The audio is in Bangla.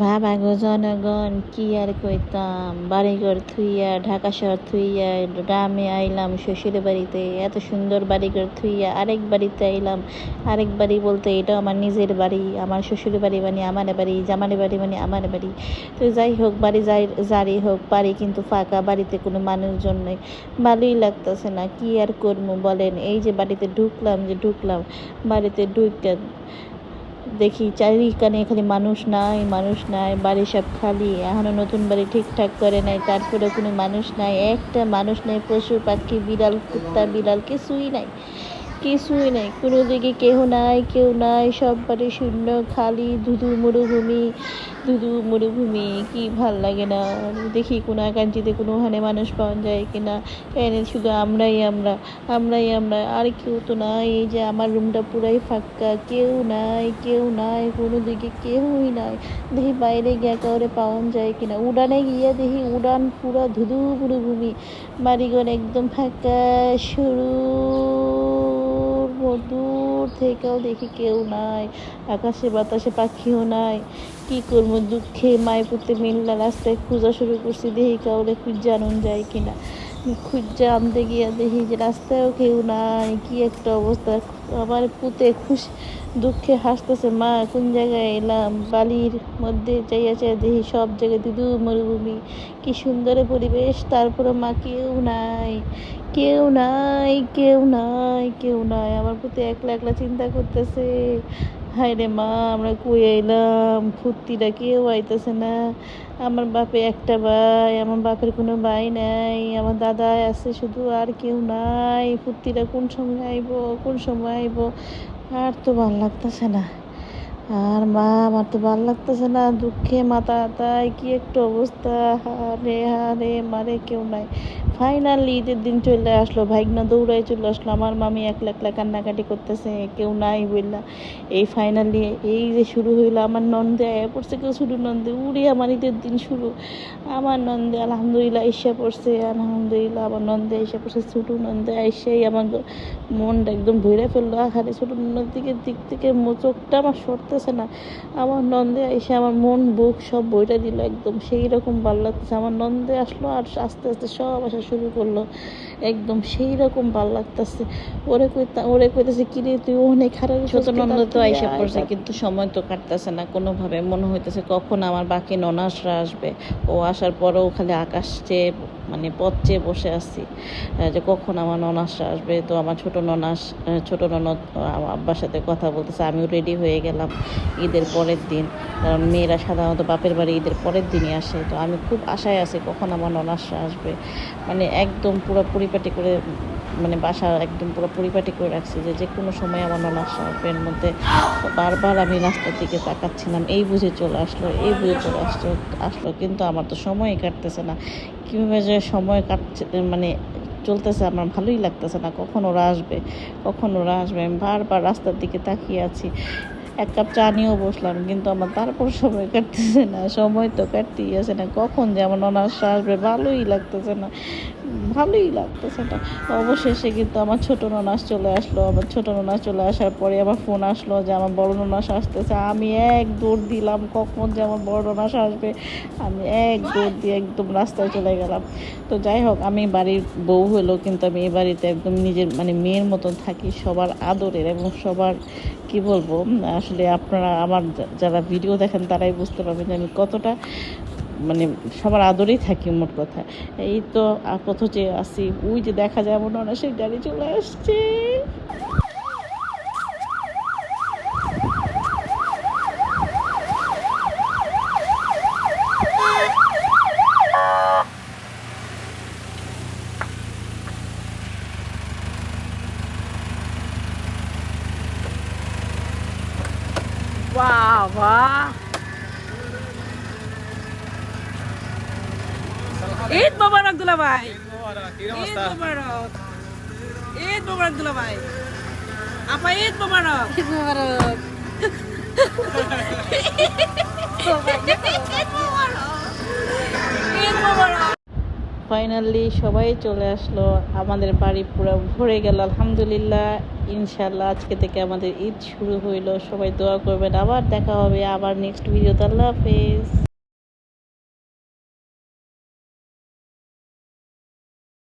ভাবা গো জনগণ, কি আর কইতাম? বাড়িঘর থুইয়া, ঢাকা শহর থুইয়া, গ্রামে আইলাম, শ্বশুর বাড়িতে, এত সুন্দর বাড়িঘর থুইয়া আরেক বাড়িতে আইলাম। আরেক বাড়ি বলতে এটা আমার নিজের বাড়ি, আমার শ্বশুর বাড়ি মানে আমার বাড়ি জামার বাড়ি মানে আমার বাড়ি। তো যাই হোক, বাড়ি যাই, যারই হোক, বাড়ি কিন্তু ফাঁকা, বাড়িতে কোনো মানুষজন নেই। ভালোই লাগতেছে না, কি আর করব বলেন? এই যে বাড়িতে ঢুকলাম যে ঢুকলাম, বাড়িতে ঢুকে দেখি চারিখানে এখানে মানুষ নাই মানুষ নাই, বাড়ি সব খালি, এখনও নতুন বাড়ি ঠিকঠাক করে নাই তারপরে কোনো মানুষ নাই, একটা মানুষ নাই পশু পাখি বিড়াল, কুত্তা, বিড়াল, কিছুই নাই। কিছুই নাই। কোনো দিকে কেউ নাই কেউ নাই, সব বাড়ি শূন্য, খালি ধুধু মরুভূমি ধুধু মরুভূমি, কি ভালো লাগে না। দেখি কোনো আকাঙ্ক্ষিতে কোনো ওখানে মানুষ পাওয়া যায় কিনা এনে শুধু আমরাই আমরা আমরাই আমরা। আর কেউ তো নাই, এই যে আমার রুমটা পুরাই ফাঁকা। কেউ নাই কেউ নাই, কোনো দিকে কেউই নাই। দেখি বাইরে গিয়ে কাউরে পাওয়া যায় কিনা উড়ানে গিয়ে দেখি উড়ান পুরা ধুধু মরুভূমি। বাড়িঘর একদম ফাঁকা, সরু। দূর থেকেও দেখি কেউ নাই, আকাশে বাতাসে পাখিও নাই। কি করব দুঃখে মায় পুঁতে মিল্লা রাস্তায় খোঁজা শুরু করছি, দেখি কাউরে খুঁজে জানুন যায় কিনা। খুঁজে আনতে গিয়ে দেখি যে রাস্তায়ও কেউ নাই, কি একটা অবস্থা। আমার পুঁতে খুশি দুঃখে হাসতেছে, মা, কোন জায়গায় এলাম? বালির মধ্যে চাইয়া চাইয়া দেখি সব জায়গায় দুদু মরুভূমি। কি সুন্দর পরিবেশ তারপরে মা, কেউ নাই কেউ নাই কেউ নাই কেউ নাই। আমার প্রতি একলা একলা চিন্তা করতেছে হায় রে মা, আমরা কুয়ে এলাম ফুর্তিটা কেউ আইতেছে না। আমার বাপে একটা ভাই, আমার বাপের কোনো ভাই নাই। আমার দাদা আছে, শুধু আর কেউ নাই। ফুর্তিটা কোন সময় আইব, কোন সময় আইব? আর তো ভালো লাগতেছে না। আর মা, আমার তো ভালো লাগতেছে না, দুঃখে মাথা তাই কি একটা অবস্থা। হারে হারে, মারে কেউ নাই। ফাইনালি ঈদের দিন চলে আসলো, ভাইগনা দৌড়াই চলে আসলো, আমার মামি একলা একলা কান্নাকাটি করতেছে, কেউ নাই বললা এই ফাইনালি এই যে শুরু হইল, আমার নন্দে আয়া পড়ছে, কেউ শুরু নন্দে, উড়ে আমার ঈদের দিন শুরু। আমার নন্দে আলহামদুলিল্লাহ এসে পড়ছে, আলহামদুলিল্লাহ আমার নন্দে এসে পড়ছে, ছোটো নন্দে এসেই আমার মনটা একদম ভরে ফেলল। আহারে, ছোটো নন্দের দিকে দিক থেকে চোখটা আমার সরতেছে না। আমার নন্দে এসে আমার মন বুক সব বইটা দিল একদম। সেই রকম ভালো লাগতেছে। আমার নন্দে আসলো আর আস্তে আস্তে সব আসা শুরু করল। একদম সেই রকম ভালো লাগতেছে। ওরে কইতা ওরে কইতেছে কি রে তুই অনেক খারাপ ছোট নন্দ তো আইসা পড়ছে কিন্তু সময় তো কাটতেছে না। কোনোভাবে মনে হইতেছে কখন আমার বাকি ননাসরা আসবে। ও আসার পরেও খালি আকাশ চেয়ে মানে পথ চেয়ে বসে আছি যে কখন আমার ননাসরা আসবে। তো আমার ছোট ননাস ছোট ননদ আব্বার সাথে কথা বলতেছে, আমিও রেডি হয়ে গেলাম ঈদের পরের দিন। কারণ মেয়েরা সাধারণত বাপের বাড়ি ঈদের পরের দিনই আসে। তো আমি খুব আশায় আছি কখন আমার ননাসরা আসবে। মানে একদম পুরো পরিপাটি করে মানে বাসা একদম পুরো পরিপাটি করে রাখছি যে যে কোনো সময় আমার ননাস আসবে। এর মধ্যে বারবার আমি রাস্তার দিকে তাকাচ্ছিলাম। এই বুঝে চলে আসলো, এই বুঝে চলে আসলো আসলো। কিন্তু আমার তো সময়ই কাটতেছে না। কীভাবে যে সময় কাটছে মানে চলতেছে আমার ভালোই লাগতেছে না। কখন ওরা আসবে? কখন ওরা আসবে? আমি বারবার রাস্তার দিকে তাকিয়ে আছি। এক কাপ চা নিয়েও বসলাম, কিন্তু আমার তারপর সময় কাটতেছে না। সময় তো কাটতেই আছে না। কখন যেমন ওনার আসবে, ভালোই লাগতেছে না। ভালোই লাগতেছে না অবশেষে কিন্তু আমার ছোট ননাস চলে আসলো। আমার ছোট ননাস চলে আসার পরে আমার ফোন আসলো যে আমার বড় ননাস আসতেছে। আমি এক দৌড় দিলাম কখন যে আমার বড় ননাস আসবে। আমি এক দৌড় দিয়ে একদম রাস্তায় চলে গেলাম। তো যাই হোক, আমি বাড়ির বউ হলো কিন্তু আমি এই বাড়িতে একদম নিজের মানে মেয়ের মতন থাকি। সবার আদরের এবং সবার, কি বলব? আসলে আপনারা, আমার যারা ভিডিও দেখেন তারাই বুঝতে পারবেন যে আমি কতটা মানে সবার আদরেই থাকি মোট কথা। এই তো যে আসি ওই যে দেখা যায় হয় না, সেই গাড়ি চলে আসছে। বাবা। ঈদ মোবারক দুলা ভাই ঈদ মোবারক ঈদ মোবারক দুলা ভাই আপা ঈদ মোবারক। ঈদ মোবারক। ঈদ মোবারক। ফাইনালি সবাই চলে আসলো। আমাদের বাড়ি পুরো ভরে গেল আলহামদুলিল্লাহ। ইনশাল্লাহ আজকে থেকে আমাদের ঈদ শুরু হইল। সবাই দোয়া করবেন। আবার দেখা হবে আবার নেক্সট ভিডিওতে আল্লাহ হাফেজ।